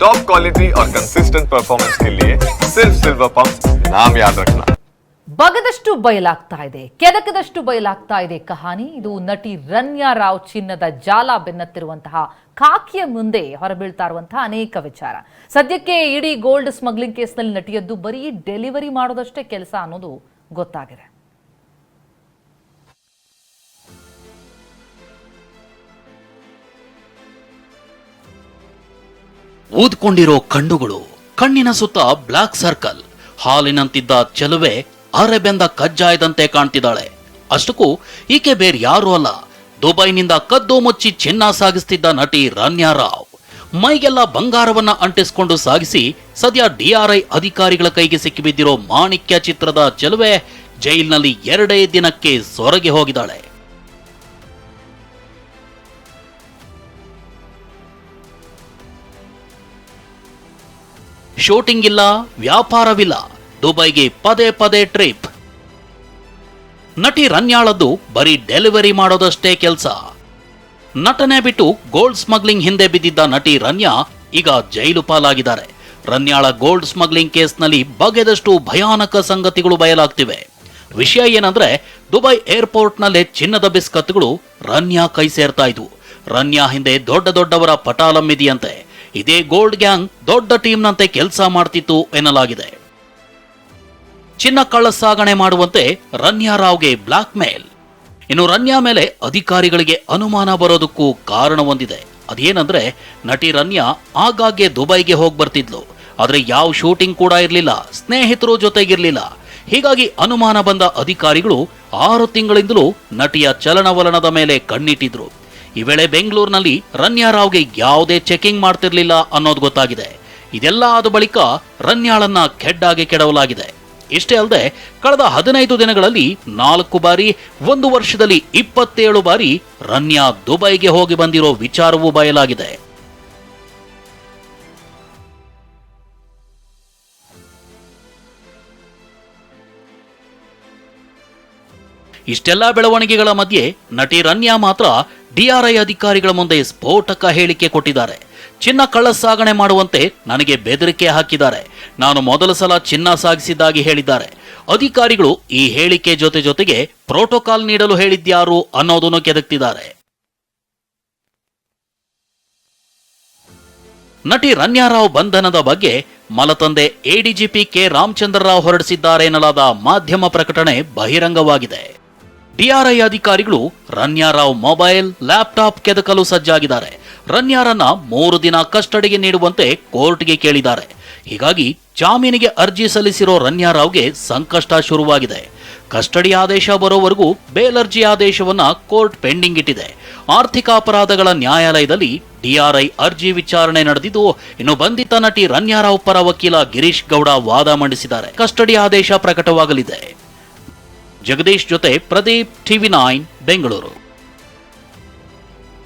Top quality और consistent performance के लिए सिर्फ सिल्वर पंप नाम याद रखना ಬಗದಷ್ಟು ಬಯಲಾಗ್ತಾ ಇದೆ ಕೆದಕದಷ್ಟು ಬಯಲಾಗ್ತಾ ಇದೆ ಕಹಾನಿ ಇದು ನಟಿ ರನ್ಯಾ ರಾವ್ ಚಿನ್ನದ ಜಾಲ ಬೆನ್ನತ್ತಿರುವಂತಹ ಖಾಕಿಯ ಮುಂದೆ ಹೊರಬೀಳ್ತಾ ಇರುವಂತಹ ಅನೇಕ ವಿಚಾರ ಸದ್ಯಕ್ಕೆ ಇಡೀ ಗೋಲ್ಡ್ ಸ್ಮಗ್ಲಿಂಗ್ ಕೇಸ್ನಲ್ಲಿ ನಟಿಯದ್ದು ಬರೀ ಡೆಲಿವರಿ ಮಾಡೋದಷ್ಟೇ ಕೆಲಸ ಅನ್ನೋದು ಗೊತ್ತಾಗಿದೆ ಊದ್ಕೊಂಡಿರೋ ಕಣ್ಣುಗಳು, ಕಣ್ಣಿನ ಸುತ್ತ ಬ್ಲಾಕ್ ಸರ್ಕಲ್, ಹಾಲಿನಂತಿದ್ದ ಚೆಲುವೆ ಅರೆಬೆಂದ ಕಜ್ಜಾಯದಂತೆ ಕಾಣ್ತಿದ್ದಾಳೆ. ಅಷ್ಟಕ್ಕೂ ಈಕೆ ಬೇರೆ ಯಾರೂ ಅಲ್ಲ. ದುಬೈನಿಂದ ಕದ್ದು ಮುಚ್ಚಿ ಚಿನ್ನ ಸಾಗಿಸ್ತಿದ್ದ ನಟಿ ರನ್ಯಾ ರಾವ್. ಮೈಗೆಲ್ಲ ಬಂಗಾರವನ್ನ ಅಂಟಿಸ್ಕೊಂಡು ಸಾಗಿಸಿ ಸದ್ಯ ಡಿಆರ್ಐ ಅಧಿಕಾರಿಗಳ ಕೈಗೆ ಸಿಕ್ಕಿಬಿದ್ದಿರೋ ಮಾಣಿಕ್ಯ ಚಿತ್ರದ ಚೆಲುವೆ ಜೈಲ್ನಲ್ಲಿ ಎರಡೇ ದಿನಕ್ಕೆ ಸೊರಗಿ ಹೋಗಿದ್ದಾಳೆ. ಶೂಟಿಂಗ್ ಇಲ್ಲ, ವ್ಯಾಪಾರವಿಲ್ಲ. ದುಬೈಗೆ ಪದೇ ಪದೇ ಟ್ರಿಪ್ ನಟಿ ರನ್ಯಾಳದ್ದು ಬರೀ ಡೆಲಿವರಿ ಮಾಡೋದಷ್ಟೇ ಕೆಲಸ. ನಟನೆ ಬಿಟ್ಟು ಗೋಲ್ಡ್ ಸ್ಮಗ್ಲಿಂಗ್ ಹಿಂದೆ ಬಿದ್ದಿದ್ದ ನಟಿ ರನ್ಯಾ ಈಗ ಜೈಲು ಪಾಲಾಗಿದ್ದಾರೆ. ರನ್ಯಾಳ ಗೋಲ್ಡ್ ಸ್ಮಗ್ಲಿಂಗ್ ಕೇಸ್ನಲ್ಲಿ ಬಗೆದಷ್ಟು ಭಯಾನಕ ಸಂಗತಿಗಳು ಬಯಲಾಗ್ತಿವೆ. ವಿಷಯ ಏನಂದ್ರೆ, ದುಬೈ ಏರ್ಪೋರ್ಟ್ನಲ್ಲೇ ಚಿನ್ನದ ಬಿಸ್ಕತ್ಗಳು ರನ್ಯಾ ಕೈ ಸೇರ್ತಾ ಇದ್ವು. ರನ್ಯಾ ಹಿಂದೆ ದೊಡ್ಡ ದೊಡ್ಡವರ ಪಟಾಲಮ್ಮಿದೆಯಂತೆ ಇದೇ ಗೋಲ್ಡ್ ಗ್ಯಾಂಗ್ ದೊಡ್ಡ ಟೀಮ್ನಂತೆ ಕೆಲಸ ಮಾಡ್ತಿತ್ತು ಎನ್ನಲಾಗಿದೆ. ಚಿನ್ನ ಕಳ್ಳ ಸಾಗಣೆ ಮಾಡುವಂತೆ ರನ್ಯಾ ರಾವ್ಗೆ ಬ್ಲಾಕ್ ಮೇಲ್. ಇನ್ನು ರನ್ಯಾ ಮೇಲೆ ಅಧಿಕಾರಿಗಳಿಗೆ ಅನುಮಾನ ಬರೋದಕ್ಕೂ ಕಾರಣ ಒಂದಿದೆ ಅದೇನಂದ್ರೆ, ನಟಿ ರನ್ಯಾ ಆಗಾಗ್ಗೆ ದುಬೈಗೆ ಹೋಗಿ ಬರ್ತಿದ್ಲು. ಆದರೆ ಯಾವ ಶೂಟಿಂಗ್ ಕೂಡ ಇರಲಿಲ್ಲ, ಸ್ನೇಹಿತರು ಜೊತೆಗಿರ್ಲಿಲ್ಲ. ಹೀಗಾಗಿ ಅನುಮಾನ ಬಂದ ಅಧಿಕಾರಿಗಳು ಆರು ತಿಂಗಳಿಂದಲೂ ನಟಿಯ ಚಲನವಲನದ ಮೇಲೆ ಕಣ್ಣಿಟ್ಟಿದ್ರು. ಈ ವೇಳೆ ಬೆಂಗಳೂರಿನಲ್ಲಿ ರನ್ಯಾರಾವ್ಗೆ ಯಾವುದೇ ಚೆಕಿಂಗ್ ಮಾಡ್ತಿರ್ಲಿಲ್ಲ ಅನ್ನೋದು ಗೊತ್ತಾಗಿದೆ. ಇದೆಲ್ಲ ಆದ ಬಳಿಕ ರನ್ಯಾಳನ್ನ ಕೆಡ್ಡಾಗಿ ಕೆಡವಲಾಗಿದೆ. ಇಷ್ಟೇ ಅಲ್ಲದೆ, ಕಳೆದ ಹದಿನೈದು ದಿನಗಳಲ್ಲಿ ನಾಲ್ಕು ಬಾರಿ, ಒಂದು ವರ್ಷದಲ್ಲಿ ಇಪ್ಪತ್ತೇಳು ಬಾರಿ ರನ್ಯಾ ದುಬೈಗೆ ಹೋಗಿ ಬಂದಿರೋ ವಿಚಾರವೂ ಬಯಲಾಗಿದೆ. ಇಷ್ಟೆಲ್ಲ ಬೆಳವಣಿಗೆಗಳ ಮಧ್ಯೆ ನಟಿ ರನ್ಯಾ ಮಾತ್ರ ಡಿಆರ್ಐ ಅಧಿಕಾರಿಗಳ ಮುಂದೆ ಸ್ಫೋಟಕ ಹೇಳಿಕೆ ಕೊಟ್ಟಿದ್ದಾರೆ. ಚಿನ್ನ ಕಳ್ಳ ಸಾಗಣೆ ಮಾಡುವಂತೆ ನನಗೆ ಬೆದರಿಕೆ ಹಾಕಿದ್ದಾರೆ. ನಾನು ಮೊದಲ ಸಲ ಚಿನ್ನ ಸಾಗಿಸಿದ್ದಾಗಿ ಹೇಳಿದ್ದಾರೆ. ಅಧಿಕಾರಿಗಳು ಈ ಹೇಳಿಕೆ ಜೊತೆ ಜೊತೆಗೆ ಪ್ರೋಟೋಕಾಲ್ ನೀಡಲು ಹೇಳಿದ್ಯಾರು ಅನ್ನೋದನ್ನು ಕೆದಕ್ತಿದ್ದಾರೆ. ನಟಿ ರನ್ಯಾರಾವ್ ಬಂಧನದ ಬಗ್ಗೆ ಮಲತಂದೆ ಎಡಿಜಿಪಿ ಕೆ ರಾಮಚಂದ್ರರಾವ್ ಹೊರಡಿಸಿದ್ದಾರೆ ಎನ್ನಲಾದ ಮಾಧ್ಯಮ ಪ್ರಕಟಣೆ ಬಹಿರಂಗವಾಗಿದೆ. ಡಿಆರ್ಐ ಅಧಿಕಾರಿಗಳು ರನ್ಯಾರಾವ್ ಮೊಬೈಲ್, ಲ್ಯಾಪ್ಟಾಪ್ ಕೆದಕಲು ಸಜ್ಜಾಗಿದ್ದಾರೆ. ರನ್ಯಾರನ್ನ ಮೂರು ದಿನ ಕಸ್ಟಡಿಗೆ ನೀಡುವಂತೆ ಕೋರ್ಟ್ಗೆ ಕೇಳಿದ್ದಾರೆ. ಹೀಗಾಗಿ ಜಾಮೀನಿಗೆ ಅರ್ಜಿ ಸಲ್ಲಿಸಿರೋ ರನ್ಯಾರಾವ್ಗೆ ಸಂಕಷ್ಟ ಶುರುವಾಗಿದೆ. ಕಸ್ಟಡಿ ಆದೇಶ ಬರೋವರೆಗೂ ಬೇಲ್ ಅರ್ಜಿ ಆದೇಶವನ್ನ ಕೋರ್ಟ್ ಪೆಂಡಿಂಗ್ ಇಟ್ಟಿದೆ. ಆರ್ಥಿಕ ಅಪರಾಧಗಳ ನ್ಯಾಯಾಲಯದಲ್ಲಿ ಡಿಆರ್ಐ ಅರ್ಜಿ ವಿಚಾರಣೆ ನಡೆದಿದ್ದು, ಇನ್ನು ಬಂಧಿತ ನಟಿ ರನ್ಯಾರಾವ್ ಪರ ವಕೀಲ ಗಿರೀಶ್ ಗೌಡ ವಾದ ಮಂಡಿಸಿದ್ದಾರೆ. ಕಸ್ಟಡಿ ಆದೇಶ ಪ್ರಕಟವಾಗಲಿದೆ. ಜಗದೀಶ್ ಜೊತೆ ಪ್ರದೀಪ್ ಟಿವಿ ನೈನ್ ಬೆಂಗಳೂರು.